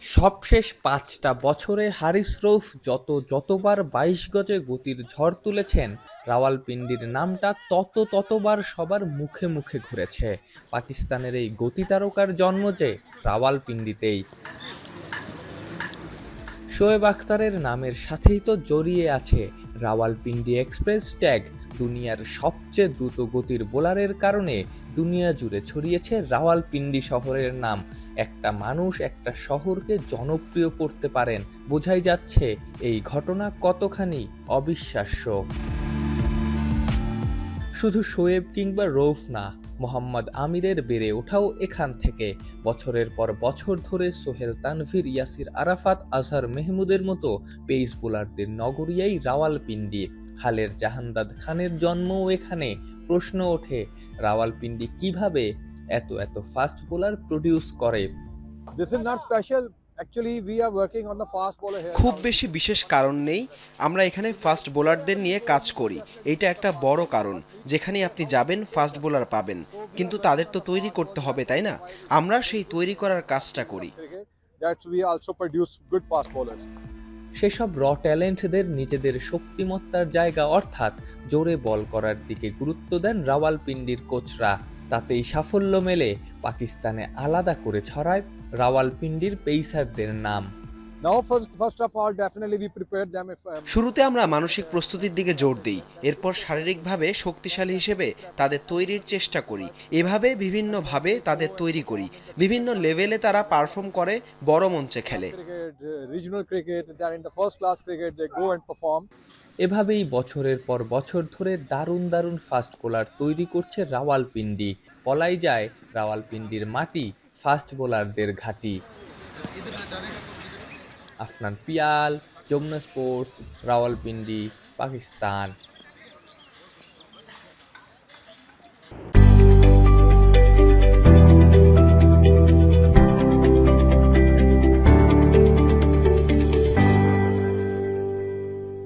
সবশেষ পাঁচটা বছরে হারিস রৌফ যত যতবার বাইশ গজে গতির ঝড় তুলেছেন, রাওয়ালপিন্ডির নামটা তত ততবার সবার মুখে মুখে ঘুরেছে। পাকিস্তানের এই গতি তারকার জন্ম যে রাওয়ালপিন্ডিতেই। শোয়েব আখতারের নামের সাথেই তো জড়িয়ে আছে রাওয়ালপিন্ডি এক্সপ্রেস ট্যাগ। দুনিয়ার সবচেয়ে দ্রুত গতির বোলারের কারণে দুনিয়া জুড়ে ছড়িয়েছে রাওয়ালপিন্ডি শহরের নাম। একটা মানুষ একটা শহরকে জনপ্রিয় করতে পারেন। বোঝাই যাচ্ছে এই ঘটনা কতখানি অবিশ্বাস্য। শুধু শোয়েব কিংবা রৌফ না, মোহাম্মদ আমিরের বেড়ে ওঠাও এখান থেকে। বছরের পর বছর ধরে সোহেল তানভীর, ইয়াসির আরাফাত, আজহার মেহমুদের মতো পেস বোলারদের নগরিয়াই রাওয়ালপিন্ডি। হালের জাহান্দাদ খানের জন্মও এখানে। প্রশ্ন ওঠে রাওয়ালপিন্ডি কীভাবে এত এত ফাস্ট বোলার প্রডিউস করে? Fast bowler খুব বেশি বিশেষ কারণ নেই আমরা এখানে ফাস্ট বোলারদের নিয়ে কাজ করি। এটা একটা বড় কারণ যেখানে আপনি যাবেন ফাস্ট বোলার পাবেন। কিন্তু তাদের তো তৈরি করতে হবে তাই না? আমরা সেই তৈরি করার কাজটা করি। সেসব র ট্যালেন্টদের নিজেদের শক্তিমত্তার জায়গা অর্থাৎ জোরে বল করার দিকে গুরুত্ব দেন রাওয়ালপিন্ডির কোচরা। তাতেই সাফল্য মেলে, পাকিস্তানে আলাদা করে ছড়ায় রাওয়ালপিন্ডির পেইসারদের নাম। Now, first, first of all, definitely we prepared them. If um, শুরুতে আমরা মানসিক প্রস্তুতির দিকে জোর দিই এরপর শারীরিকভাবে শক্তিশালী হিসেবে তাদের তৈরির চেষ্টা করি। এভাবে বিভিন্নভাবে তাদের তৈরি করি। বিভিন্ন লেভেলে তারা পারফর্ম করে বড় মঞ্চে খেলে। Uh, regional cricket, they're in the first class cricket, they go এভাবেই বছরের পর বছর ধরে দারুণ দারুণ ফাস্ট বোলার তৈরি করছে রাওয়ালপিন্ডি। বলাই যায় রাওয়ালপিন্ডির মাটি ফাস্ট বোলারদের ঘাঁটি। আফনান পিয়াল যমুনা স্পোর্টস রাওয়ালপিন্ডি পাকিস্তান।